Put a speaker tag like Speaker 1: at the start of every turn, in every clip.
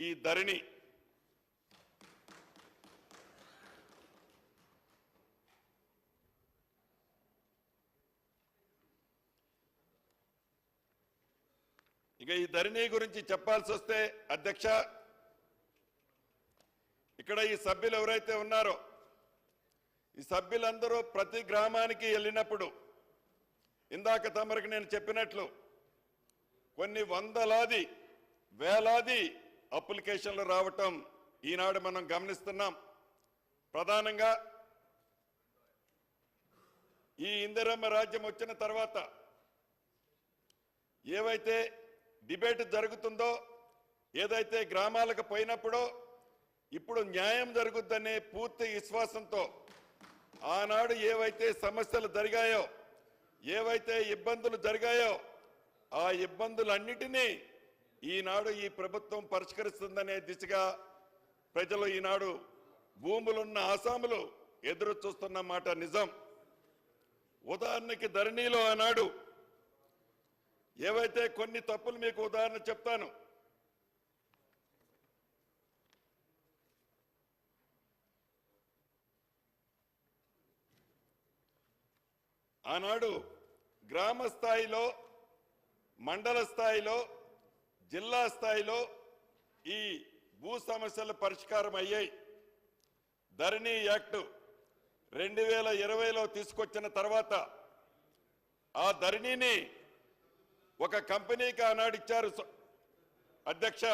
Speaker 1: ఈ ధరణి. ఇక ఈ ధరణి గురించి చెప్పాల్సి వస్తే అధ్యక్ష ఇక్కడ ఈ సభ్యులు ఎవరైతే ఉన్నారో ఈ సభ్యులందరూ ప్రతి గ్రామానికి వెళ్ళినప్పుడు ఇందాక తమరికి నేను చెప్పినట్లు కొన్ని వందలాది వేలాది అప్లికేషన్లు రావటం ఈనాడు మనం గమనిస్తున్నాం. ప్రధానంగా ఈ ఇందిరమ్మ రాజ్యం వచ్చిన తర్వాత ఏవైతే డిబేట్ జరుగుతుందో ఏదైతే గ్రామాలకు పోయినప్పుడో ఇప్పుడు న్యాయం జరుగుద్దనే పూర్తి విశ్వాసంతో ఆనాడు ఏవైతే సమస్యలు జరిగాయో ఏవైతే ఇబ్బందులు జరిగాయో ఆ ఇబ్బందులన్నిటినీ ఈనాడు ఈ ప్రభుత్వం పరిష్కరిస్తుందనే దిశగా ప్రజలు ఈనాడు భూములున్న ఆసాములు ఎదురు చూస్తున్న మాట నిజం. ఉదాహరణకి ధరణిలో ఆనాడు ఏవైతే కొన్ని తప్పులు మీకు ఉదాహరణ చెప్తాను. ఆనాడు గ్రామ స్థాయిలో మండల స్థాయిలో జిల్లా స్థాయిలో ఈ భూ సమస్యలు పరిష్కారం అయ్యాయి. ధరణి యాక్ట్ రెండు వేల ఇరవైలో తీసుకొచ్చిన తర్వాత ఆ ధరణిని ఒక కంపెనీకి ఆనాడిచ్చారు అధ్యక్ష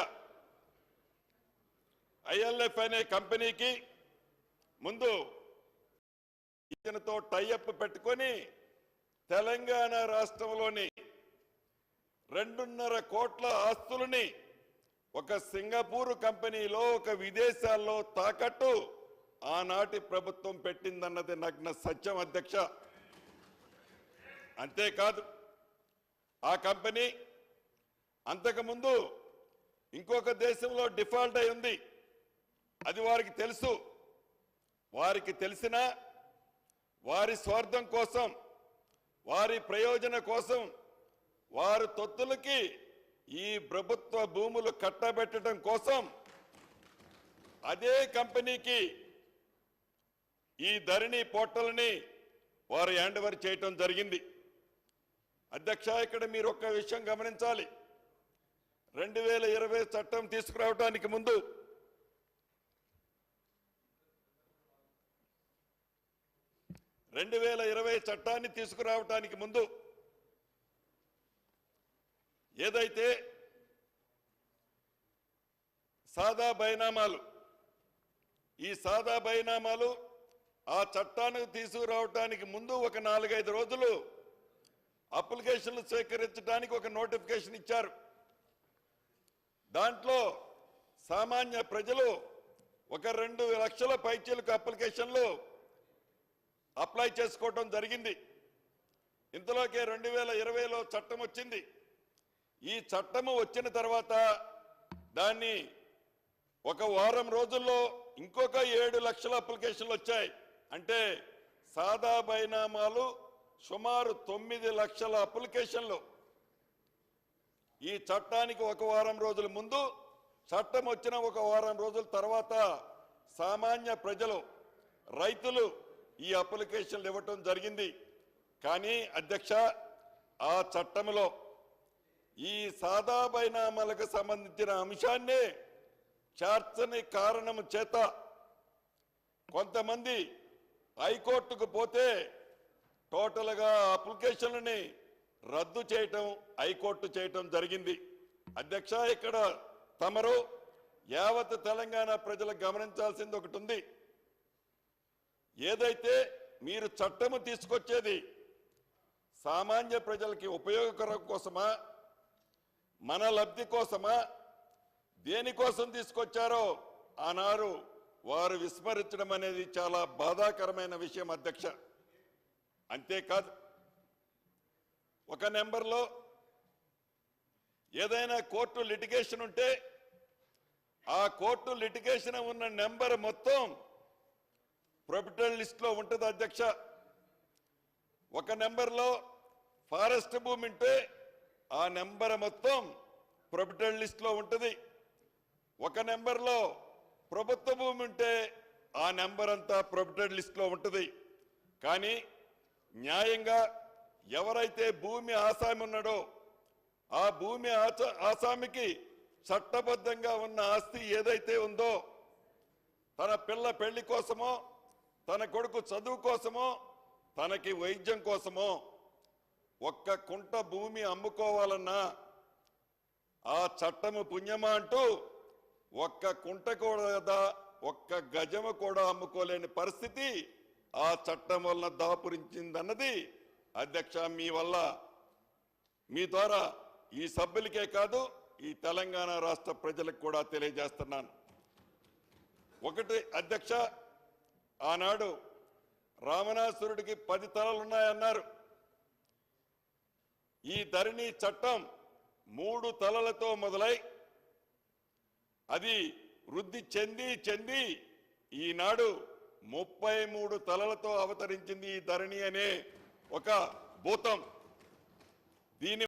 Speaker 1: ఐఎల్ఎఫ్ అనే కంపెనీకి. ముందు ఇతనితో టైఅప్ పెట్టుకొని తెలంగాణ రాష్ట్రంలోని రెండున్నర కోట్ల ఆస్తులని ఒక సింగపూర్ కంపెనీలో ఒక విదేశాల్లో తాకట్టు ఆనాటి ప్రభుత్వం పెట్టిందన్నది నగ్న సత్యం అధ్యక్ష. అంతేకాదు ఆ కంపెనీ అంతకుముందు ఇంకొక దేశంలో డిఫాల్ట్ అయి ఉంది. అది వారికి తెలుసు. వారికి తెలిసినా వారి స్వార్థం కోసం వారి ప్రయోజన కోసం వారి తొత్తులకి ఈ ప్రభుత్వ భూములు కట్టబెట్టడం కోసం అదే కంపెనీకి ఈ ధరణి పోర్టల్ని వారు హ్యాండ్ఓవర్ చేయటం జరిగింది. అధ్యక్ష ఇక్కడ మీరు ఒక్క విషయం గమనించాలి. రెండు వేల ఇరవై చట్టం తీసుకురావడానికి ముందు రెండు వేల ఇరవై చట్టాన్ని తీసుకురావటానికి ముందు ఏదైతే సాదా బైనామాలు ఈ సాదా బైనామాలు ఆ చట్టాన్ని తీసుకురావటానికి ముందు ఒక నాలుగైదు రోజులు అప్లికేషన్లు స్వీకరించడానికి ఒక నోటిఫికేషన్ ఇచ్చారు. దాంట్లో సామాన్య ప్రజలు ఒక రెండు లక్షల పైచీలకు అప్లికేషన్లు అప్లై చేసుకోవటం జరిగింది. ఇంతలోకే రెండు వేల ఇరవైలో చట్టం వచ్చింది. ఈ చట్టము వచ్చిన తర్వాత దాన్ని ఒక వారం రోజుల్లో ఇంకొక ఏడు లక్షల అప్లికేషన్లు వచ్చాయి. అంటే సాదా బైనామాలు సుమారు తొమ్మిది లక్షల అప్లికేషన్లు. ఈ చట్టానికి ఒక వారం రోజుల ముందు చట్టం వచ్చిన ఒక వారం రోజుల తర్వాత సామాన్య ప్రజలు రైతులు ఈ అప్లికేషన్లు ఇవ్వటం జరిగింది. కానీ అధ్యక్ష ఆ చట్టంలో ఈ సాదా బైనామాలకు సంబంధించిన అంశాన్నే చేర్చని కారణం చేత కొంతమంది హైకోర్టుకు పోతే టోటల్గా అప్లికేషన్లని రద్దు చేయటం హైకోర్టు చేయటం జరిగింది. అధ్యక్ష ఇక్కడ తమరు యావత్ తెలంగాణ ప్రజలు గమనించాల్సింది ఒకటి ఉంది. ఏదైతే మీరు చట్టము తీసుకొచ్చేది సామాన్య ప్రజలకి ఉపయోగకరం కోసమా మన లబ్ధి కోసమా? దేనికోసం తీసుకొచ్చారో? ఆనాడు వారు విస్మరించడం అనేది చాలా బాధాకరమైన విషయం అధ్యక్ష. అంతేకాదు ఒక నెంబర్లో ఏదైనా కోర్టు లిటిగేషన్ ఉంటే ఆ కోర్టు లిటిగేషన్ ఉన్న నెంబర్ మొత్తం ప్రొపిటల్ లిస్ట్లో ఉంటుంది అధ్యక్ష. ఒక నెంబర్లో ఫారెస్ట్ భూమి ఉంటే ఆ నెంబర్ మొత్తం ప్రొపిటల్ లిస్ట్లో ఉంటుంది. ఒక నెంబర్లో ప్రభుత్వ భూమి ఉంటే ఆ నెంబర్ అంతా ప్రొబిటెడ్ లిస్ట్లో ఉంటుంది. కానీ న్యాయంగా ఎవరైతే భూమి ఆసామి ఉన్నాడో ఆ భూమి ఆసామికి చట్టబద్ధంగా ఉన్న ఆస్తి ఏదైతే ఉందో తన పిల్ల పెళ్ళి కోసమో తన కొడుకు చదువు కోసమో తనకి వైద్యం కోసమో ఒక్క కుంట భూమి అమ్ముకోవాలన్నా ఆ చట్టము పుణ్యమా అంటూ ఒక్క కుంట కూడా ఒక్క గజము కూడా అమ్ముకోలేని పరిస్థితి ఆ చట్టం వలన దాపురించిందన్నది అధ్యక్ష మీ వల్ల. మీ ద్వారా ఈ సభ్యులకే కాదు ఈ తెలంగాణ రాష్ట్ర ప్రజలకు కూడా తెలియజేస్తున్నాను. ఒకటి అధ్యక్ష ఆనాడు రామనాసురుడికి పది తలలు ఉన్నాయన్నారు ఈ ధరణి చట్టం మూడు తలలతో మొదలై అది వృద్ధి చెంది చెంది ఈనాడు ముప్పై మూడు తలలతో అవతరించింది ఈ ధరణి అనే ఒక భూతం. దీని